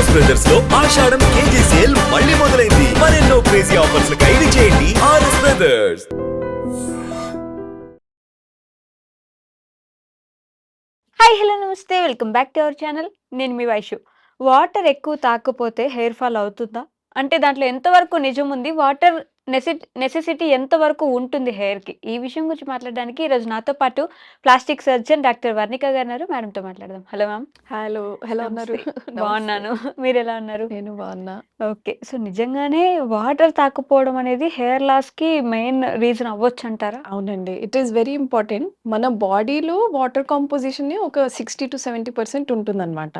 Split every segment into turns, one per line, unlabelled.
RS బ్రదర్స్లో ఆషాఢం KG sale మళ్ళీ మొదలైంది. మరెన్నో క్రేజీ ఆఫర్స్ ఖైదు చేయండి ఆర్ఎస్ బ్రదర్స్
హాయ్ హలో నమస్తే. Welcome back to our channel నేను మీ వైషు. వాటర్ ఎక్కువ తాకపోతే హెయిర్ ఫాల్ అవుతుందా? అంటే దాంట్లో ఎంతవరకు నిజం ఉంది? వాటర్ నెసి నెసెసిటీ ఎంతవరకు ఉంటుంది హెయిర్కి? ఈ విషయం గురించి మాట్లాడడానికి ఈరోజు నాతో పాటు ప్లాస్టిక్ సర్జన్ డాక్టర్ వర్ణిక గారు ఉన్నారు. మేడంతో మాట్లాడదాం. Hello ma'am.
హలో. ఎలా ఉన్నారు?
బాగున్నాను. మీరు ఎలా ఉన్నారు?
నేను బాగున్నా.
ఓకే. సో నిజంగానే వాటర్ తాకపోవడం అనేది హెయిర్ లాస్కి మెయిన్ రీజన్ అవ్వచ్చు అంటారా?
అవునండి. It is very important. మన బాడీలో వాటర్ కాంపోజిషన్ ఒక సిక్స్టీ టు సెవెంటీ పర్సెంట్ ఉంటుంది అనమాట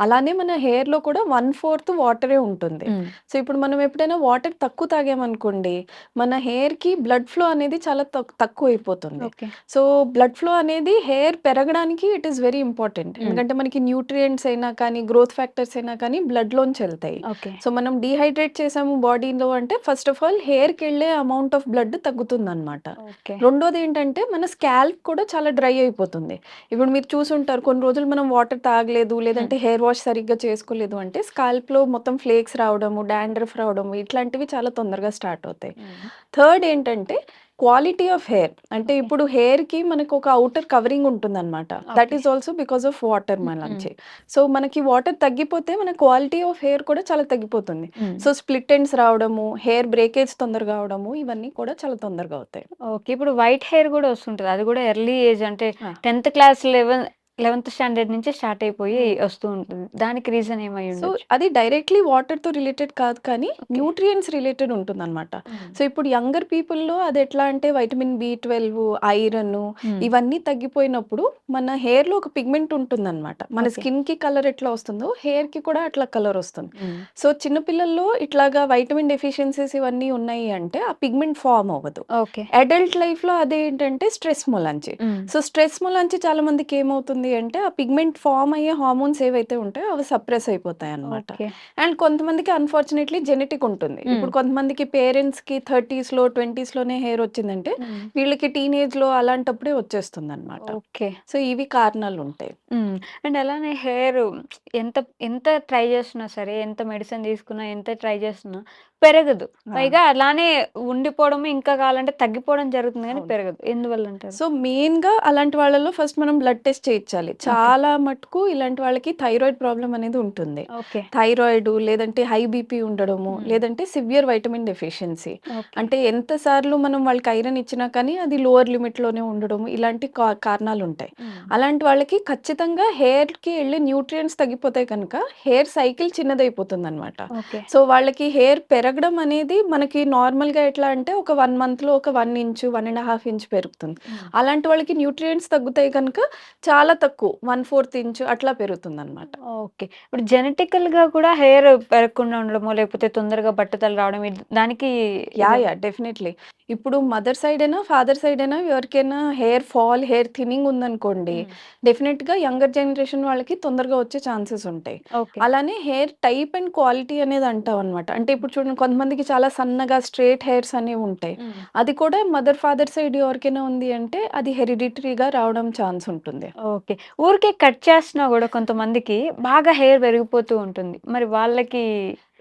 అలానే మన hair లో కూడా వన్ ఫోర్త్ వాటరే ఉంటుంది. సో ఇప్పుడు మనం ఎప్పుడైనా వాటర్ తక్కువ తాగామనుకోండి మన hair కి బ్లడ్ ఫ్లో అనేది చాలా తక్- తక్కువ అయిపోతుంది సో బ్లడ్ ఫ్లో అనేది హెయిర్ పెరగడానికి ఇట్ ఈస్ వెరీ ఇంపార్టెంట్ ఎందుకంటే మనకి న్యూట్రియంట్స్ అయినా కానీ గ్రోత్ ఫ్యాక్టర్స్ అయినా కానీ బ్లడ్ లోంచి వెళ్తాయి. సో మనం డీహైడ్రేట్ చేసాము బాడీలో అంటే ఫస్ట్ ఆఫ్ ఆల్ హెయిర్కి వెళ్ళే అమౌంట్ ఆఫ్ బ్లడ్ తగ్గుతుంది అనమాట రెండోది ఏంటంటే మన స్కాల్ప్ కూడా చాలా డ్రై అయిపోతుంది. ఇప్పుడు మీరు చూసుంటారు కొన్ని రోజులు మనం వాటర్ తాగలేదు లేదంటే హెయిర్ వాష్ సరిగ్గా చేసుకోలేదు అంటే స్కాల్ప్లో మొత్తం ఫ్లేక్స్ రావడము డాండ్రఫ్ రావడము ఇట్లాంటివి చాలా తొందరగా స్టార్ట్ అవుతాయి థర్డ్ ఏంటంటే క్వాలిటీ ఆఫ్ హెయిర్. అంటే ఇప్పుడు హెయిర్కి మనకు ఒక అవుటర్ కవరింగ్ ఉంటుంది అనమాట that. Is also because of water మనకి సో మనకి వాటర్ తగ్గిపోతే మన క్వాలిటీ ఆఫ్ హెయిర్ కూడా చాలా తగ్గిపోతుంది. సో స్ప్లిట్ ఎండ్స్ రావడము హెయిర్ బ్రేకేజ్ తొందరగా అవడము ఇవన్నీ కూడా చాలా తొందరగా అవుతాయి.
ఓకే. ఇప్పుడు వైట్ హెయిర్ కూడా వస్తుంటది. అది కూడా ఎర్లీ ఏజ్ అంటే. Tenth class eleven eleventh standard నుంచి స్టార్ట్ అయిపోయి వస్తూ ఉంటుంది. దానికి రీజన్ ఏమై
సో అది డైరెక్ట్లీ వాటర్తో రిలేటెడ్ కాదు కానీ న్యూట్రియంట్స్ రిలేటెడ్ ఉంటుంది అనమాట సో ఇప్పుడు యంగర్ పీపుల్లో అది ఎట్లా అంటే వైటమిన్ బి ట్వెల్వ్ ఐరన్ ఇవన్నీ తగ్గిపోయినప్పుడు మన హెయిర్లో ఒక పిగ్మెంట్ ఉంటుంది అనమాట మన
Okay.
స్కిన్కి కలర్ ఎట్లా వస్తుందో హెయిర్కి కూడా అట్లా కలర్ వస్తుంది. సో చిన్నపిల్లల్లో ఇట్లాగా వైటమిన్ డెఫిషియన్సీస్ ఇవన్నీ ఉన్నాయి అంటే ఆ పిగ్మెంట్ ఫామ్ అవ్వదు.
ఓకే.
అడల్ట్ లైఫ్లో అదేంటంటే స్ట్రెస్ మూలంచి. సో స్ట్రెస్ మూలంచి చాలా మందికి ఏమవుతుంది? అంటే ఆ పిగ్మెంట్ ఫామ్ అయ్యే హార్మోన్స్ ఏవైతే ఉంటాయో అవి సప్రెస్ అయిపోతాయి అనమాట అండ్ కొంతమందికి అన్ఫార్చునేట్లీ జెనెటిక్ ఉంటుంది. ఇప్పుడు కొంతమందికి పేరెంట్స్కి థర్టీస్లో ట్వంటీస్లోనే హెయిర్ వచ్చిందంటే వీళ్ళకి టీనేజ్లో అలాంటప్పుడే వచ్చేస్తుంది అనమాట
ఓకే.
సో ఇవి కారణాలు ఉంటాయి.
అండ్ అలానే హెయిర్ ఎంత ఎంత ట్రై చేస్తున్నా సరే ఎంత మెడిసిన్ తీసుకున్నా ఎంత ట్రై చేస్తున్నా పెరగదు. పైగా అలానే ఉండిపోవడం ఇంకా కావాలంటే తగ్గిపోవడం జరుగుతుంది కానీ. పెరగదు. ఎందువల్ల అంటారు?
సో మెయిన్గా అలాంటి వాళ్ళలో ఫస్ట్ మనం బ్లడ్ టెస్ట్ చేయించాలి చాలా మటుకు ఇలాంటి వాళ్ళకి థైరాయిడ్ ప్రాబ్లం అనేది ఉంటుంది. థైరాయిడ్ లేదంటే హై బీపీ ఉండడము. లేదంటే సివియర్ వైటమిన్ డెఫిషియన్సీ. అంటే ఎంత సార్లు మనం వాళ్ళకి ఐరన్ ఇచ్చినా కానీ అది లోవర్ లిమిట్లోనే ఉండడం ఇలాంటి కారణాలు ఉంటాయి అలాంటి వాళ్ళకి ఖచ్చితంగా హెయిర్కి వెళ్ళే న్యూట్రియంట్స్ తగ్గిపోతాయి కనుక హెయిర్ సైకిల్ చిన్నదైపోతుంది అనమాట సో వాళ్ళకి హెయిర్ పెరగడం అనేది మనకి నార్మల్గా ఎట్లా అంటే ఒక వన్ మంత్లో ఒక one inch one and half inch పెరుగుతుంది. అలాంటి వాళ్ళకి న్యూట్రియంట్స్ తగ్గుతాయి కనుక చాలా తక్కువ వన్ ఫోర్త్ ఇంచ్ అట్లా పెరుగుతుంది అనమాట
ఓకే. ఇప్పుడు జెనెటికల్గా కూడా హెయిర్ పెరగకుండా ఉండడమో లేకపోతే తొందరగా బట్టతలు రావడం దానికి
యా యా డెఫినెట్లీ. ఇప్పుడు మదర్ సైడ్ అయినా ఫాదర్ సైడ్ అయినా ఎవరికైనా హెయిర్ ఫాల్ హెయిర్ థిన్నింగ్ ఉందనుకోండి డెఫినెట్గా యంగర్ జనరేషన్ వాళ్ళకి తొందరగా వచ్చే ఛాన్సెస్ ఉంటాయి. అలానే హెయిర్ టైప్ అండ్ క్వాలిటీ అనేది అంటాం అనమాట అంటే ఇప్పుడు చూడండి కొంతమందికి చాలా సన్నగా స్ట్రేట్ హెయిర్స్ అనేవి ఉంటాయి. అది కూడా మదర్ ఫాదర్ సైడ్ ఎవరికైనా ఉంది అంటే అది హెరిడిటరీగా రావడం ఛాన్స్ ఉంటుంది.
ఓకే. ఊరికే కట్ చేసినా కూడా కొంతమందికి బాగా హెయిర్ పెరిగిపోతూ ఉంటుంది. మరి వాళ్ళకి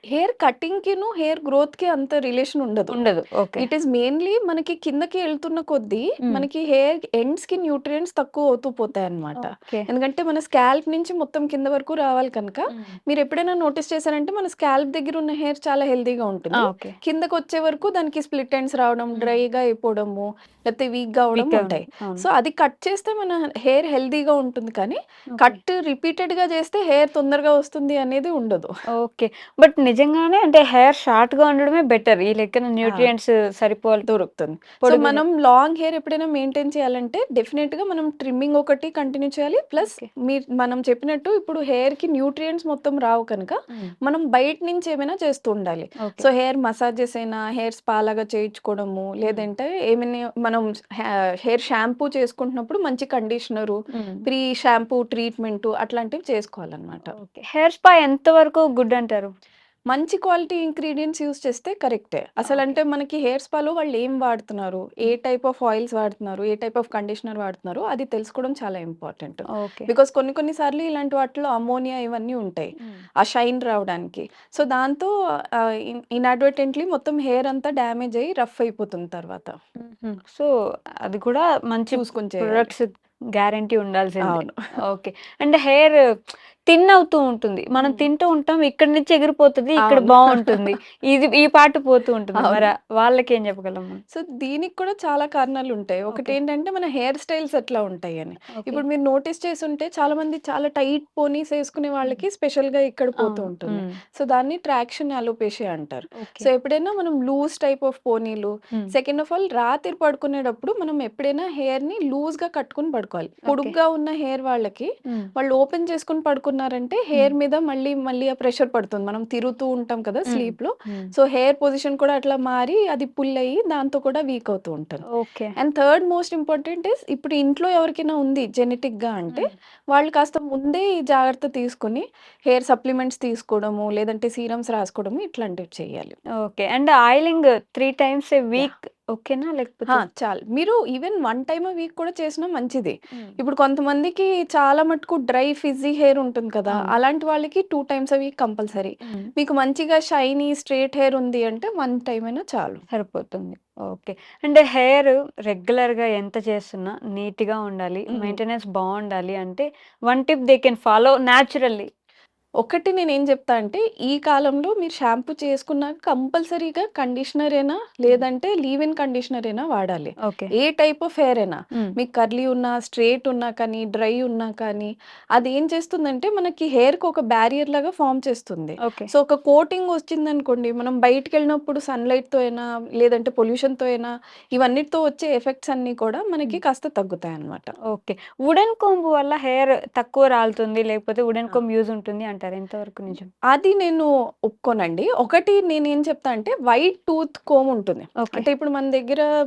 హెయిర్ కటింగ్ కిను హెయిర్ గ్రోత్కి అంత రిలేషన్ ఉండదు.
ఉండదు.
ఇట్ ఈస్ మెయిన్లీ మనకి కిందకి వెళ్తున్న కొద్దీ. మనకి హెయిర్ ఎండ్స్కి న్యూట్రియంట్స్ తక్కువ అవుతూ పోతాయి అన్నమాట
ఓకే.
ఎందుకంటే మన స్కాల్ప్ నుంచి మొత్తం కింద వరకు రావాలి కనుక మీరు ఎప్పుడైనా నోటీస్ చేశారంటే మన స్కాల్ప్ దగ్గర ఉన్న హెయిర్ చాలా హెల్దీగా ఉంటుంది. కిందకి వచ్చే వరకు దానికి స్ప్లిట్ ఎండ్స్ రావడం. డ్రైగా అయిపోవడము లేకపోతే వీక్గా అవడం ఉంటాయి. సో అది కట్ చేస్తే మన హెయిర్ హెల్దీగా ఉంటుంది కానీ కట్ రిపీటెడ్గా చేస్తే హెయిర్ తొందరగా వస్తుంది అనేది ఉండదు.
ఓకే. బట్ నిజంగానే అంటే హెయిర్ షార్ట్గా ఉండడమే బెటర్. ఈ లెక్కన న్యూట్రియంట్స్ సరిపోవాలి
దొరుకుతుంది. సో మనం లాంగ్ హెయిర్ ఎప్పుడైనా మెయింటైన్ చేయాలంటే డెఫినెట్గా మనం ట్రిమ్మింగ్ ఒకటి కంటిన్యూ చేయాలి. ప్లస్ మనం చెప్పినట్టు ఇప్పుడు హెయిర్కి న్యూట్రియంట్స్ మొత్తం రావు కనుక మనం బయట నుంచి ఏమైనా చేస్తూ ఉండాలి. సో హెయిర్ మసాజెస్ అయినా హెయిర్ స్పా లాగా చేయించుకోవడము లేదంటే ఏమైనా మనం హెయిర్ షాంపూ చేసుకుంటున్నప్పుడు మంచి కండిషనరు ప్రీ షాంపూ ట్రీట్మెంట్ అట్లాంటివి చేసుకోవాలన్నమాట.
హెయిర్ స్పా ఎంత వరకు గుడ్ అంటారు?
మంచి క్వాలిటీ ఇంగ్రీడియంట్స్ యూస్ చేస్తే కరెక్టే. అసలు. అంటే మనకి హెయిర్ స్పాలో వాళ్ళు ఏం వాడుతున్నారు? ఏ టైప్ ఆఫ్ ఆయిల్స్ వాడుతున్నారు? ఏ టైప్ ఆఫ్ కండిషనర్ వాడుతున్నారు? అది తెలుసుకోవడం చాలా ఇంపార్టెంట్. బికాస్ కొన్ని కొన్ని సార్లు ఇలాంటి వాటిలో అమోనియా ఇవన్నీ ఉంటాయి. ఆ షైన్ రావడానికి. సో దాంతో ఇన్అడ్వర్టెంట్లీ మొత్తం హెయిర్ అంతా డ్యామేజ్ అయ్యి రఫ్ అయిపోతుంది తర్వాత.
సో అది కూడా మంచి
చూసుకొని.
ప్రొడక్ట్స్ గ్యారంటీ ఉండాల్సిందే.
అవును.
ఓకే. అండ్ హెయిర్ థిన్ అవుతూ ఉంటుంది మనం. తింటూ ఉంటాం ఇక్కడ నుంచి ఎగిరిపోతుంది ఇక్కడ. బాగుంటుంది ఇది ఈ పాటు పోతూ ఉంటుంది. మరి వాళ్ళకి ఏం చెప్పగలం?
సో దీనికి కూడా చాలా కారణాలు ఉంటాయి ఒకటి. ఏంటంటే మన హెయిర్ స్టైల్స్ ఎట్లా ఉంటాయి అని. ఇప్పుడు మీరు నోటీస్ చేసి ఉంటే చాలా మంది చాలా టైట్ పోనీస్ వేసుకునే వాళ్ళకి స్పెషల్గా ఇక్కడ పోతూ. ఉంటుంది. సో దాన్ని ట్రాక్షన్ అలోపేషియా అంటారు. సో ఎప్పుడైనా మనం లూజ్ టైప్ ఆఫ్ పోనీలు. సెకండ్ ఆఫ్ ఆల్ రాత్రి పడుకునేటప్పుడు మనం ఎప్పుడైనా హెయిర్ని లూజ్గా కట్టుకుని పడుకోవాలి పొడుగ్గా ఉన్న హెయిర్ వాళ్ళకి. వాళ్ళు ఓపెన్ చేసుకుని పడుకున్నారంటే హెయిర్ మీద మళ్ళీ మళ్ళీ ఆ ప్రెషర్ పడుతుంది. మనం తిరుగుతూ ఉంటాం కదా.
స్లీప్లో.
సో హెయిర్ పొజిషన్ కూడా అట్లా మారి అది పుల్ అయ్యి దాంతో కూడా వీక్ అవుతూ ఉంటుంది
okay.
And third most important is ఇప్పుడు ఇంట్లో ఎవరికైనా ఉంది జెనెటిక్గా అంటే వాళ్ళు కాస్త ముందే ఈ జాగ్రత్త తీసుకుని హెయిర్ సప్లిమెంట్స్ తీసుకోవడము లేదంటే సీరమ్స్ రాసుకోవడము ఇట్లాంటివి చేయాలి.
Okay. And oiling three times a week ఓకేనా? లేకపోతే
హా, చాలు. మీరు ఈవెన్ వన్ టైమ్ వీక్ కూడా చేసినా మంచిది. ఇప్పుడు కొంతమందికి చాలా మటుకు డ్రై ఫిజీ హెయిర్ ఉంటుంది కదా
అవును.
అలాంటి వాళ్ళకి టూ టైమ్స్ వీక్ కంపల్సరీ. మీకు మంచిగా షైనీ స్ట్రేట్ హెయిర్ ఉంది అంటే వన్ టైం అయినా చాలు.
సరిపోతుంది. ఓకే. అంటే హెయిర్ రెగ్యులర్గా ఎంత చేస్తున్నా నీట్గా ఉండాలి
మ్మ్.
మెయింటెనెన్స్ బాగుండాలి అంటే one tip they can follow naturally
ఒకటి నేను ఏం చెప్తా అంటే ఈ కాలంలో మీరు షాంపూ చేసుకున్నాక కంపల్సరీగా కండిషనర్ అయినా లేదంటే లీవ్ ఇన్ కండిషనర్ అయినా వాడాలి?
Okay.
A type of hair అయినా. మీకు కర్లీ ఉన్నా స్ట్రేట్ ఉన్నా కానీ డ్రై ఉన్నా కానీ అది ఏం చేస్తుందంటే మనకి hair కి ఒక బ్యారియర్ లాగా ఫామ్ చేస్తుంది.
ఓకే.
సో ఒక కోటింగ్ వచ్చింది అనుకోండి మనం బయటికి వెళ్ళినప్పుడు సన్లైట్తో అయినా లేదంటే పొల్యూషన్తో అయినా ఇవన్నిటితో వచ్చే ఎఫెక్ట్స్ అన్ని కూడా మనకి. కాస్త తగ్గుతాయి అన్నమాట
ఓకే. వుడెన్ కోంబు వల్ల హెయిర్ తక్కువ రాలుతుంది లేకపోతే వుడెన్
ఆ.
కోంబ్ యూజ్ ఉంటుంది అంటారు. ఎంతవరకు నిజం?
అది నేను ఒప్పుకోనండి. ఒకటి నేను ఏం చెప్తా అంటే వైట్ టూత్ కోమ్ ఉంటుంది. అంటే ఇప్పుడు మన దగ్గర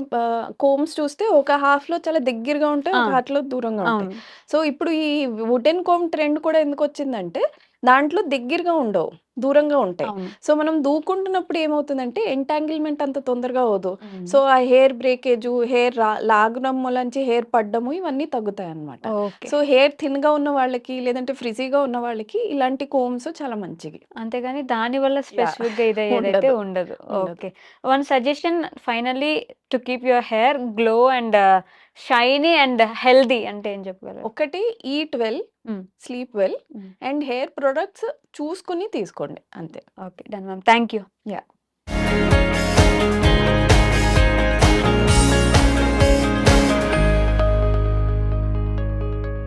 కోమ్స్ చూస్తే ఒక హాఫ్లో చాలా దగ్గరగా ఉంటాయి ఒక. హాఫ్లో దూరంగా ఉంటాయి. సో ఇప్పుడు ఈ వుడెన్ కోమ్ ట్రెండ్ కూడా ఎందుకు వచ్చిందంటే దాంట్లో దగ్గరగా ఉండవు. దూరంగా ఉంటాయి. సో మనం దూకుంటున్నప్పుడు ఏమవుతుందంటే ఎంటాంగిల్మెంట్ అంత తొందరగా అవదు. సో ఆ హెయిర్ బ్రేకేజ్ హెయిర్ లాగడం వల్లంచి హెయిర్ పడ్డము ఇవన్నీ తగ్గుతాయి అన్నమాట
ఓకే.
సో హెయిర్ థిన్గా ఉన్న వాళ్ళకి లేదంటే ఫ్రిజీగా ఉన్న వాళ్ళకి ఇలాంటి కోమ్స్ చాలా మంచివి.
అంతేగాని దాని వల్ల స్పెసిఫిక్గా ఇది
ఉండదు.
Okay. One suggestion finally to keep your hair glow and shiny and healthy అంటే ఏం చెప్పగలరు?
ఒకటి eat well. Sleep well. And hair products చూసుకుని తీసుకోండి అంతే.
Okay. Done ma'am. Thank you.
Yeah.